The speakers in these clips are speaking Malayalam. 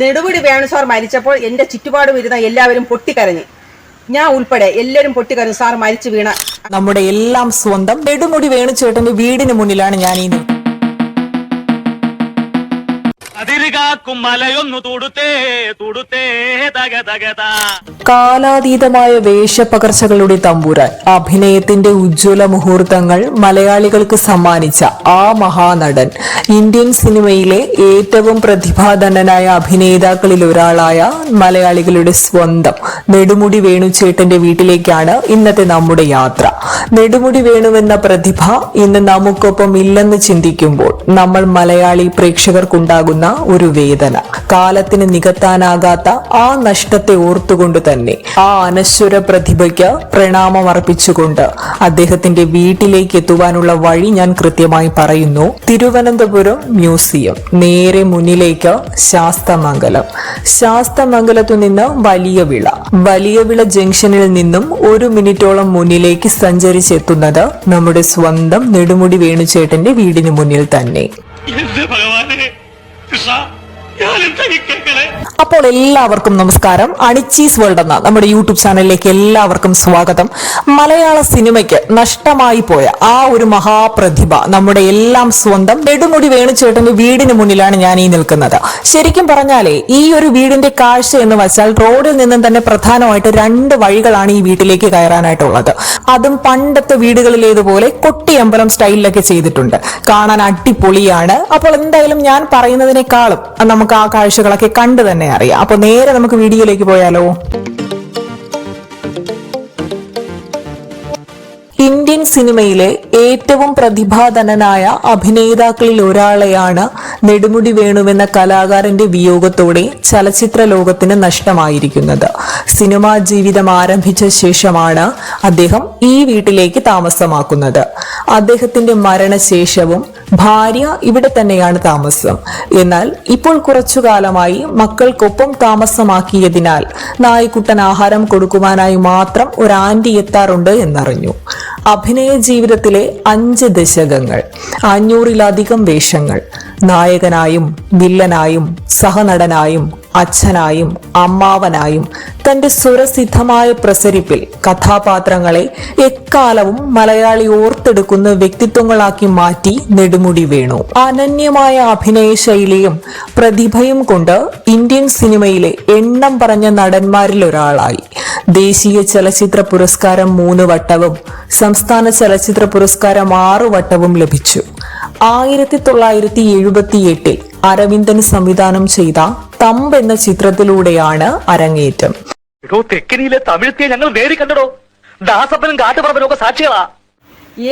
നെടുമുടി വേണു സാർ മരിച്ചപ്പോൾ എന്റെ ചുറ്റുപാടും ഇരുന്ന എല്ലാവരും പൊട്ടിക്കരഞ്ഞു. ഞാൻ ഉൾപ്പെടെ എല്ലാവരും പൊട്ടിക്കരഞ്ഞു. സാർ മരിച്ചു വീണ നമ്മുടെ എല്ലാം സ്വന്തം നെടുമുടി വേണുചേട്ടന്റെ വീടിന് മുന്നിലാണ് ഞാൻ ഈ അതിരുകാക്കും മലയൊന്നു തൊടുത്തേ തൊടുത്തേ തക തകത കാലാതീതമായ വേഷപകർച്ചകളുടെ തമ്പുരാൻ അഭിനയത്തിന്റെ ഉജ്ജ്വല മുഹൂർത്തങ്ങൾ മലയാളികൾക്ക് സമ്മാനിച്ച ആ മഹാനടൻ ഇന്ത്യൻ സിനിമയിലെ ഏറ്റവും പ്രതിഭാധനനായ അഭിനേതാക്കളിൽ ഒരാളായ മലയാളികളുടെ സ്വന്തം നെടുമുടി വേണുചേട്ടന്റെ വീട്ടിലേക്കാണ് ഇന്നത്തെ നമ്മുടെ യാത്ര. നെടുമുടി വേണുവെന്ന പ്രതിഭ ഇന്ന് നമുക്കൊപ്പം ഇല്ലെന്ന് ചിന്തിക്കുമ്പോൾ നമ്മൾ മലയാളി പ്രേക്ഷകർക്കുണ്ടാകുന്ന ഒരു വേദന. കാലത്തിന് നികത്താനാകാത്ത ആ നഷ്ടത്തെ ഓർത്തുകൊണ്ട് തന്നെ ആ അനശ്വര പ്രതിഭയ്ക്ക് പ്രണാമം അർപ്പിച്ചുകൊണ്ട് അദ്ദേഹത്തിന്റെ വീട്ടിലേക്ക് എത്തുവാനുള്ള വഴി ഞാൻ കൃത്യമായി പറയുന്നു. തിരുവനന്തപുരം മ്യൂസിയം നേരെ മുന്നിലേക്ക് ശാസ്തമംഗലം. ശാസ്തമംഗലത്തു നിന്ന് വലിയ വിള. വലിയ വിള ജംഗ്ഷനിൽ നിന്നും ഒരു മിനിറ്റോളം മുന്നിലേക്ക് സഞ്ചരിച്ചെത്തുന്നത് നമ്മുടെ സ്വന്തം നെടുമുടി വേണുചേട്ടന്റെ വീടിന് മുന്നിൽ തന്നെ. അപ്പോൾ എല്ലാവർക്കും നമസ്കാരം. അണിച്ചീസ് വേൾഡ് എന്ന നമ്മുടെ യൂട്യൂബ് ചാനലിലേക്ക് എല്ലാവർക്കും സ്വാഗതം. മലയാള സിനിമയ്ക്ക് നഷ്ടമായി പോയ ആ ഒരു മഹാപ്രതിഭ നമ്മുടെ എല്ലാം സ്വന്തം നെടുമുടി വേണുചേട്ടന്റെ വീടിന് മുന്നിലാണ് ഞാൻ ഈ നിൽക്കുന്നത്. ശരിക്കും പറഞ്ഞാലേ ഈ ഒരു വീടിന്റെ കാഴ്ച എന്ന് വെച്ചാൽ റോഡിൽ നിന്നും തന്നെ പ്രധാനമായിട്ട് രണ്ട് വഴികളാണ് ഈ വീട്ടിലേക്ക് കയറാനായിട്ടുള്ളത്. അതും പണ്ടത്തെ വീടുകളിലേതുപോലെ കൊട്ടിയമ്പലം സ്റ്റൈലിലൊക്കെ ചെയ്തിട്ടുണ്ട്. കാണാൻ അടിപൊളിയാണ്. അപ്പോൾ എന്തായാലും ഞാൻ പറയുന്നതിനേക്കാളും നമുക്ക് ആ കാഴ്ചകളൊക്കെ കണ്ടു തന്നെ അറിയാം. അപ്പൊ നേരെ നമുക്ക് വീഡിയോയിലേക്ക് പോയാലോ? ഇന്ത്യൻ സിനിമയിലെ ഏറ്റവും പ്രതിഭാധനനായ അഭിനേതാക്കളിൽ ഒരാളെയാണ് നെടുമുടി വേണുവെന്ന കലാകാരന്റെ വിയോഗത്തോടെ ചലച്ചിത്ര ലോകത്തിന് നഷ്ടമായിരിക്കുന്നത്. സിനിമാ ജീവിതം ആരംഭിച്ച ശേഷമാണ് അദ്ദേഹം ഈ വീട്ടിലേക്ക് താമസമാക്കുന്നത്. അദ്ദേഹത്തിന്റെ മരണശേഷവും ഭാര്യ ഇവിടെ തന്നെയാണ് താമസം. എന്നാൽ ഇപ്പോൾ കുറച്ചു കാലമായി മക്കൾക്കൊപ്പം താമസമാക്കിയതിനാൽ നായ്ക്കുട്ടൻ ആഹാരം കൊടുക്കുവാനായി മാത്രം ഒരു ആന്റി എത്താറുണ്ട് എന്നറിഞ്ഞു. അഭിനയ ജീവിതത്തിലെ അഞ്ച് ദശകങ്ങൾ അഞ്ഞൂറിലധികം വേഷങ്ങൾ. നായകനായും വില്ലനായും സഹനടനായും അച്ഛനായും അമ്മാവനായും തന്റെ സുരസിദ്ധമായ പ്രസരിപ്പിൽ കഥാപാത്രങ്ങളെ എക്കാലവും മലയാളി ഓർത്തെടുക്കുന്ന വ്യക്തിത്വങ്ങളാക്കി മാറ്റി നെടുമുടി വേണു. അനന്യമായ അഭിനയ ശൈലിയും പ്രതിഭയും കൊണ്ട് ഇന്ത്യൻ സിനിമയിലെ എണ്ണം പറഞ്ഞ നടന്മാരിൽ ഒരാളായി. ദേശീയ ചലച്ചിത്ര പുരസ്കാരം മൂന്ന് വട്ടവും സംസ്ഥാന ചലച്ചിത്ര പുരസ്കാരം ആറു വട്ടവും ലഭിച്ചു. ആയിരത്തി തൊള്ളായിരത്തി എഴുപത്തി എട്ടിൽ അരവിന്ദൻ സംവിധാനം ചെയ്ത തമ്പ് എന്ന ചിത്രത്തിലൂടെയാണ് അരങ്ങേറ്റം. തെക്കനിയിലെ തമിഴത്തെ ഞങ്ങൾ നേരി കണ്ടടോ. ദാസപ്പനും കാട്ടുപറമ്പനും ഒക്കെ സാക്ഷികളാ.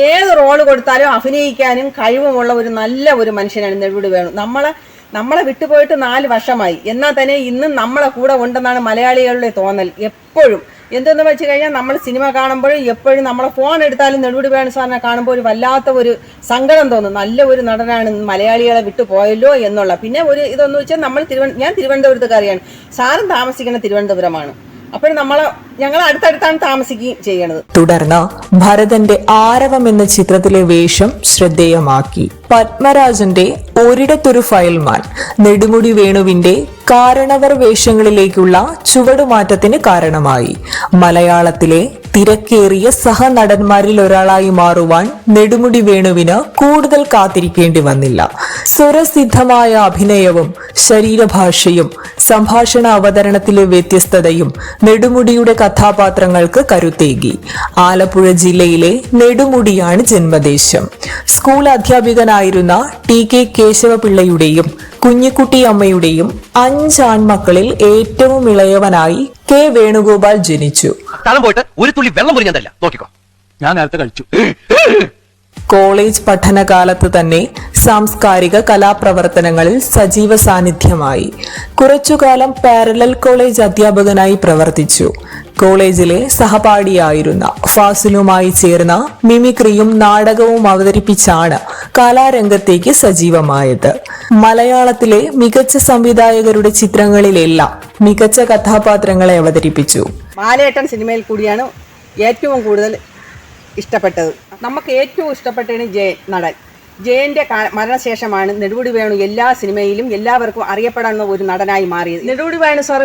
ഏത് റോൾ കൊടുത്താലും അഭിനയിക്കാനും കഴിവുമുള്ള ഒരു നല്ല ഒരു മനുഷ്യനാണ് നെടുമുടി വേണം. നമ്മളെ നമ്മളെ വിട്ടുപോയിട്ട് നാല് വർഷമായി. എന്നാൽ തന്നെ ഇന്നും നമ്മളെ കൂടെ ഉണ്ടെന്നാണ് മലയാളികളുടെ തോന്നൽ. എപ്പോഴും എന്തെന്ന് വെച്ച് കഴിഞ്ഞാൽ നമ്മൾ സിനിമ കാണുമ്പോൾ എപ്പോഴും നമ്മളെ ഫോൺ എടുത്താലും നെടുപടി വേണു സാറിനെ കാണുമ്പോൾ ഒരു വല്ലാത്ത ഒരു സങ്കടം തോന്നും. നല്ല ഒരു നടനാണ് മലയാളികളെ വിട്ടു പോയല്ലോ എന്നുള്ള. പിന്നെ ഒരു ഇതെന്ന് വെച്ചാൽ നമ്മൾ തിരുവന ഞാൻ തിരുവനന്തപുരത്തുകാരിയാണ് സാറും താമസിക്കുന്ന തിരുവനന്തപുരമാണ്. അപ്പോൾ നമ്മളെ ഞങ്ങൾ അടുത്തടുത്താണ് താമസിക്കുകയും ചെയ്യണത്. തുടർന്ന് ഭരതന്റെ ആരവം എന്ന ചിത്രത്തിലെ വേഷം ശ്രദ്ധേയമാക്കി. പത്മരാജന്റെ ഒരിടത്തൊരു ഫയൽമാൻ നെടുമുടി വേണുവിന്റെ കാരണവർ വേഷങ്ങളിലേക്കുള്ള ചുവടുമാറ്റത്തിന് കാരണമായി. മലയാളത്തിലെ തിരക്കേറിയ സഹനടന്മാരിൽ ഒരാളായി മാറുവാൻ നെടുമുടി വേണുവിന് കൂടുതൽ കാത്തിരിക്കേണ്ടി വന്നില്ല. സ്വരസിദ്ധമായ അഭിനയവും ശരീരഭാഷയും സംഭാഷണ അവതരണത്തിലെ വ്യത്യസ്തതയും നെടുമുടിയുടെ കഥാപാത്രങ്ങൾക്ക് കരുത്തേകി. ആലപ്പുഴ ജില്ലയിലെ നെടുമുടിയാണ് ജന്മദേശം. സ്കൂൾ അധ്യാപികനായിരുന്ന ടി കെ കേശവപിള്ളയുടെയും കുഞ്ഞിക്കുട്ടി അഞ്ചാൺമക്കളിൽ അഞ്ച് ആൺമക്കളിൽ ഏറ്റവും ഇളയവനായി കെ വേണുഗോപാൽ ജനിച്ചു. പോയിട്ട് ഒരു തുള്ളി വെള്ളം നോക്കിക്കോ. ഞാൻ നേരത്തെ കഴിച്ചു. കോളേജ് പഠനകാലത്ത് തന്നെ സാംസ്കാരിക കലാപ്രവർത്തനങ്ങളിൽ സജീവ സാന്നിധ്യമായി. കുറച്ചുകാലം പാരലൽ കോളേജ് അധ്യാപകനായി പ്രവർത്തിച്ചു. കോളേജിലെ സഹപാഠിയായിരുന്ന ഫാസിലുമായി ചേർന്ന മിമിക്രിയും നാടകവും അവതരിപ്പിച്ചാണ് കലാരംഗത്തേക്ക് സജീവമായത്. മലയാളത്തിലെ മികച്ച സംവിധായകരുടെ ചിത്രങ്ങളിലെല്ലാം മികച്ച കഥാപാത്രങ്ങളെ അവതരിപ്പിച്ചു. മാലേട്ടൻ സിനിമയിൽ കൂടിയാണ് ഏറ്റവും കൂടുതൽ ഇഷ്ടപ്പെട്ടത്. നമുക്ക് ഏറ്റവും ഇഷ്ടപ്പെട്ടതാണ് ജയൻ നടൻ. ജയന്റെ മരണശേഷമാണ് നെടുമുടി വേണു എല്ലാ സിനിമയിലും എല്ലാവർക്കും അറിയപ്പെടാവുന്ന ഒരു നടനായി മാറിയത്. നെടുമുടി വേണു സാർ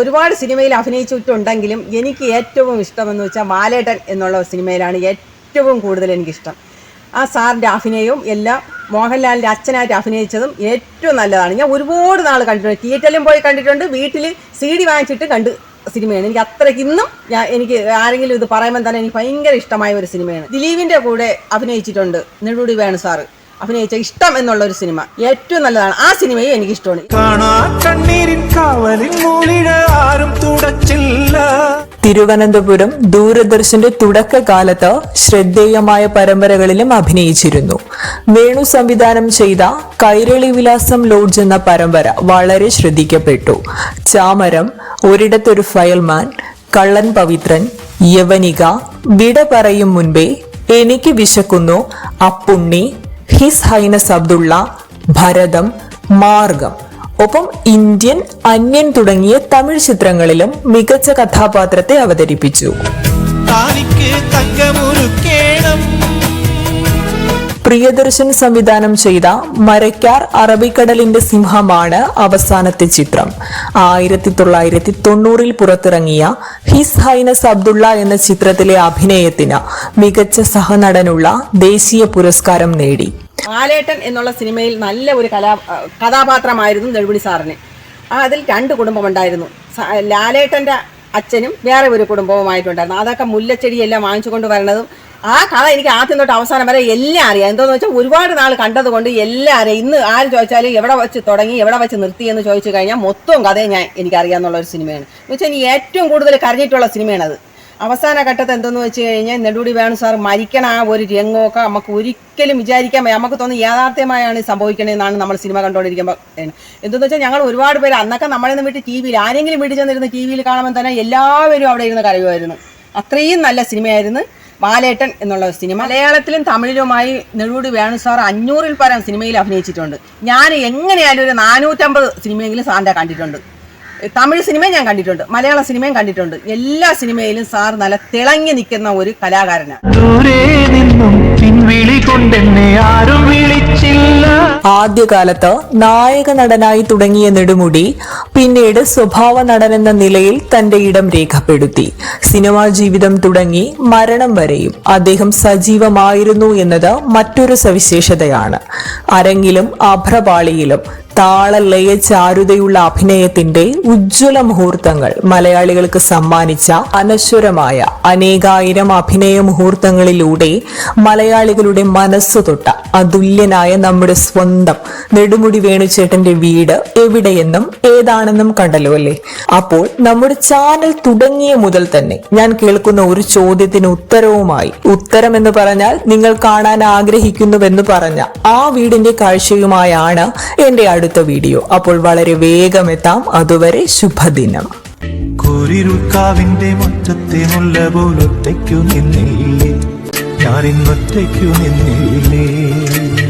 ഒരുപാട് സിനിമയിൽ അഭിനയിച്ചിട്ടുണ്ടെങ്കിലും എനിക്ക് ഏറ്റവും ഇഷ്ടമെന്ന് വെച്ചാൽ ബാലേട്ടൻ എന്നുള്ള സിനിമയിലാണ് ഏറ്റവും കൂടുതൽ എനിക്കിഷ്ടം. ആ സാറിന്റെ അഭിനയവും എല്ലാം മോഹൻലാലിന്റെ അച്ഛനായിട്ട് അഭിനയിച്ചതും ഏറ്റവും നല്ലതാണ്. ഞാൻ ഒരുപാട് നാൾ കണ്ടിട്ടുണ്ട്. തിയേറ്ററിലും പോയി കണ്ടിട്ടുണ്ട്. വീട്ടിൽ സി ഡി വാങ്ങിച്ചിട്ട് കണ്ട് സിനിമയാണ്. എനിക്ക് അത്രയ്ക്ക് ഇന്നും ഞാൻ എനിക്ക് ആരെങ്കിലും ഇത് പറയുമ്പോൾ തന്നെ എനിക്ക് ഭയങ്കര ഇഷ്ടമായ ഒരു സിനിമയാണ്. ദിലീപിന്റെ കൂടെ അഭിനയിച്ചിട്ടുണ്ട് നെടുമുടി വേണു സാറ്. അഭിനയിച്ച ഇഷ്ടം എന്നുള്ള ഒരു സിനിമ. ഏറ്റവും നല്ലതാണ്. ആ സിനിമയും എനിക്ക് ഇഷ്ടമാണ് കാണാ കണ്ണീരിൻ കാവലിൻ മൂലിഴ ആരും തുടച്ചില്ല. തിരുവനന്തപുരം ദൂരദർശന്റെ തുടക്കകാലത്ത് ശ്രദ്ധേയമായ പരമ്പരകളിലും അഭിനയിച്ചിരുന്നു. വേണു സംവിധാനം ചെയ്ത കൈരളി വിലാസം ലോഡ്ജ് എന്ന പരമ്പര വളരെ ശ്രദ്ധിക്കപ്പെട്ടു. ചാമരം ഒരിടത്തൊരു ഫയൽമാൻ കള്ളൻ പവിത്രൻ യവനിക വിട പറയും മുൻപേ എനിക്ക് വിശക്കുന്നു അപ്പുണ്ണി ഹിസ് ഹൈനസ് അബ്ദുള്ള ഭരതം മാർഗം. ഒപ്പം ഇന്ത്യൻ അന്യൻ തുടങ്ങിയ തമിഴ് ചിത്രങ്ങളിലും മികച്ച കഥാപാത്രത്തെ അവതരിപ്പിച്ചു. താനിക്ക് തങ്കമുരുക്കേണം. പ്രിയദർശൻ സംവിധാനം ചെയ്ത മരക്കാർ അറബിക്കടലിന്റെ സിംഹമാണ് അവസാനത്തെ ചിത്രം. ആയിരത്തി തൊള്ളായിരത്തി തൊണ്ണൂറിൽ പുറത്തിറങ്ങിയ ഹിസ് ഹൈനസ് അബ്ദുള്ള എന്ന ചിത്രത്തിലെ അഭിനയത്തിന് മികച്ച സഹനടനുള്ള ദേശീയ പുരസ്കാരം നേടി. ആലേട്ടൻ എന്നുള്ള സിനിമയിൽ നല്ല ഒരു കലാ കഥാപാത്രമായിരുന്നു നെടുമുടി സാറിന്. അതിൽ രണ്ട് കുടുംബമുണ്ടായിരുന്നു. ലാലേട്ടന്റെ അച്ഛനും വേറെ ഒരു കുടുംബവുമായിട്ടുണ്ടായിരുന്നു. അതൊക്കെ മുല്ലച്ചെടിയെല്ലാം വാങ്ങിച്ചു കൊണ്ട് വരണതും ആ കഥ എനിക്ക് ആദ്യം തൊട്ട് അവസാനം വരെ എല്ലാം അറിയാം. എന്താന്ന് വെച്ചാൽ ഒരുപാട് നാൾ കണ്ടത് കൊണ്ട് എല്ലാം അറിയാം. ഇന്ന് ആര് ചോദിച്ചാലും എവിടെ വെച്ച് തുടങ്ങി എവിടെ വെച്ച് നിർത്തി എന്ന് ചോദിച്ചു കഴിഞ്ഞാൽ മൊത്തം കഥയും ഞാൻ എനിക്കറിയാമെന്നുള്ള ഒരു സിനിമയാണ്. എന്ന് വെച്ചാൽ എനിക്ക് ഏറ്റവും കൂടുതൽ കരഞ്ഞിട്ടുള്ള സിനിമയാണത്. അവസാന ഘട്ടത്ത് എന്തെന്ന് വെച്ച് കഴിഞ്ഞാൽ നെടുപടി വേണു സാർ മരിക്കണ ആ ഒരു രംഗമൊക്കെ നമുക്ക് ഒരിക്കലും വിചാരിക്കാൻ. നമുക്ക് തോന്നുന്നു യാഥാർത്ഥ്യമായാണ് സംഭവിക്കണതെന്നാണ് നമ്മൾ സിനിമ കണ്ടുകൊണ്ടിരിക്കുമ്പോൾ എന്തെന്ന് വെച്ചാൽ ഞങ്ങൾ ഒരുപാട് പേര് അന്നൊക്കെ നമ്മളെ നിന്ന് വിട്ട് ടി വിയിൽ ആരെങ്കിലും വീട്ടിൽ ചെന്നിരുന്ന് ടി വിയിൽ കാണുമ്പോൾ തന്നെ എല്ലാവരും അവിടെ ഇരുന്ന് കരയുമായിരുന്നു. അത്രയും നല്ല സിനിമയായിരുന്നു. ബാലേട്ടൻ എന്നുള്ള സിനിമ. മലയാളത്തിലും തമിഴിലുമായി നെടുപടി വേണു സാർ അഞ്ഞൂറിൽ പരം സിനിമയിൽ അഭിനയിച്ചിട്ടുണ്ട്. ഞാൻ എങ്ങനെയാലും ഒരു നാനൂറ്റമ്പത് സിനിമയെങ്കിലും സാറിന്റെ കണ്ടിട്ടുണ്ട്. തമിഴ് സിനിമയും ഞാൻ കണ്ടിട്ടുണ്ട്. മലയാള സിനിമയും കണ്ടിട്ടുണ്ട്. എല്ലാ സിനിമയിലും സാർ നല്ല തിളങ്ങി നിൽക്കുന്ന ഒരു കലാകാരനാണ്. ആദ്യകാലത്ത് നായക നടനായി തുടങ്ങിയ നെടുമുടി പിന്നീട് സ്വഭാവ നടൻ എന്ന നിലയിൽ തന്റെ ഇടം രേഖപ്പെടുത്തി. സിനിമാ ജീവിതം തുടങ്ങി മരണം വരെയും അദ്ദേഹം സജീവമായിരുന്നു എന്നത് മറ്റൊരു സവിശേഷതയാണ്. അരങ്ങിലും അഭ്രപാളിയിലും താളലയ ചാരുതയുള്ള അഭിനയത്തിന്റെ ഉജ്ജ്വല മുഹൂർത്തങ്ങൾ മലയാളികൾക്ക് സമ്മാനിച്ച അനശ്വരമായ അനേകായിരം അഭിനയ മുഹൂർത്തങ്ങളിലൂടെ മലയാളികളുടെ മനസ്സ് തൊട്ട അതുല്യനായ നമ്മുടെ സ്വന്തം നെടുമുടി വേണുചേട്ടന്റെ വീട് എവിടെയെന്നും ഏതാണെന്നും കണ്ടല്ലോ അല്ലേ? അപ്പോൾ നമ്മുടെ ചാനൽ തുടങ്ങിയ മുതൽ തന്നെ ഞാൻ കേൾക്കുന്ന ഒരു ചോദ്യത്തിന് ഉത്തരവുമായി ഉത്തരം എന്ന് പറഞ്ഞാൽ നിങ്ങൾ കാണാൻ ആഗ്രഹിക്കുന്നുവെന്ന് പറഞ്ഞ ആ വീടിന്റെ കാഴ്ചയുമായാണ് എന്റെ അടുത്ത വീഡിയോ. അപ്പോൾ വളരെ വേഗം എത്താം. അതുവരെ ശുഭദിനം. കോരിരുക്കാവിന്റെ മുറ്റത്തെ മുല്ല പോലൊറ്റയ്ക്കു നിന്നില്ലേ? ഞാനിന്നൊറ്റയ്ക്കു നിന്നില്ലേ?